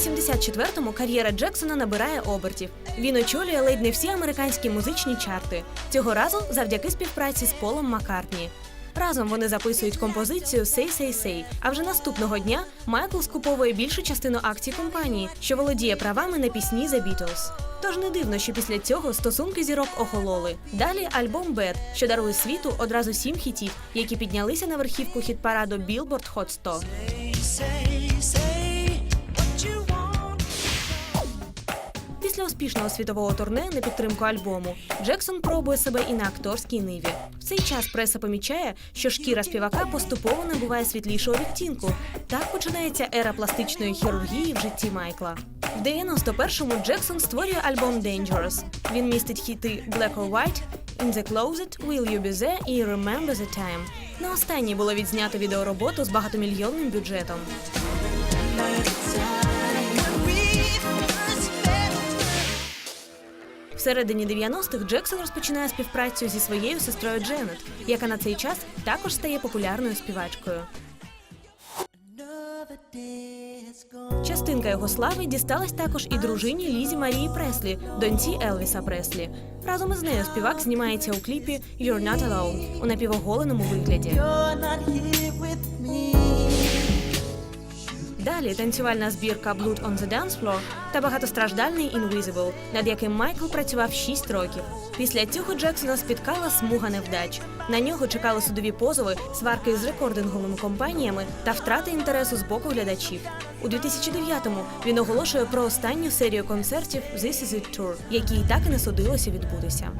84-му кар'єра Джексона набирає обертів. Він очолює ледь не всі американські музичні чарти. Цього разу завдяки співпраці з Полом Маккартні. Разом вони записують композицію «Say, say, say», А вже наступного дня Майкл скуповує більшу частину акцій компанії, що володіє правами на пісні The Beatles. Тож не дивно, що після цього стосунки зірок охололи. Далі альбом Bad, що дарує світу одразу сім хітів, які піднялися на верхівку хіт-параду Billboard Hot 100. Успішного світового турне на підтримку альбому Джексон пробує себе і на акторській ниві. В цей час преса помічає, що шкіра співака поступово набуває світлішого відтінку. Так починається ера пластичної хірургії в житті Майкла. В 91-му Джексон створює альбом Dangerous. Він містить хіти Black or White, In the Closet, Will You Be There і Remember the Time. На останній було відзнято відеороботу з багатомільйонним бюджетом. Всередині 90-х Джексон розпочинає співпрацю зі своєю сестрою Дженет, яка на цей час також стає популярною співачкою. Частинка його слави дісталась також і дружині Лізі Марії Преслі, доньці Елвіса Преслі. Разом із нею співак знімається у кліпі «You're Not Alone» у напівоголеному вигляді. Далі танцювальна збірка Blood on the Dance Floor та багатостраждальний Invisible, над яким Майкл працював 6 років. Після цього Джексона спіткала смуга невдач. На нього чекали судові позови, сварки з рекординговими компаніями та втрати інтересу з боку глядачів. У 2009-му він оголошує про останню серію концертів This Is It Tour, якій так і не судилося відбутися.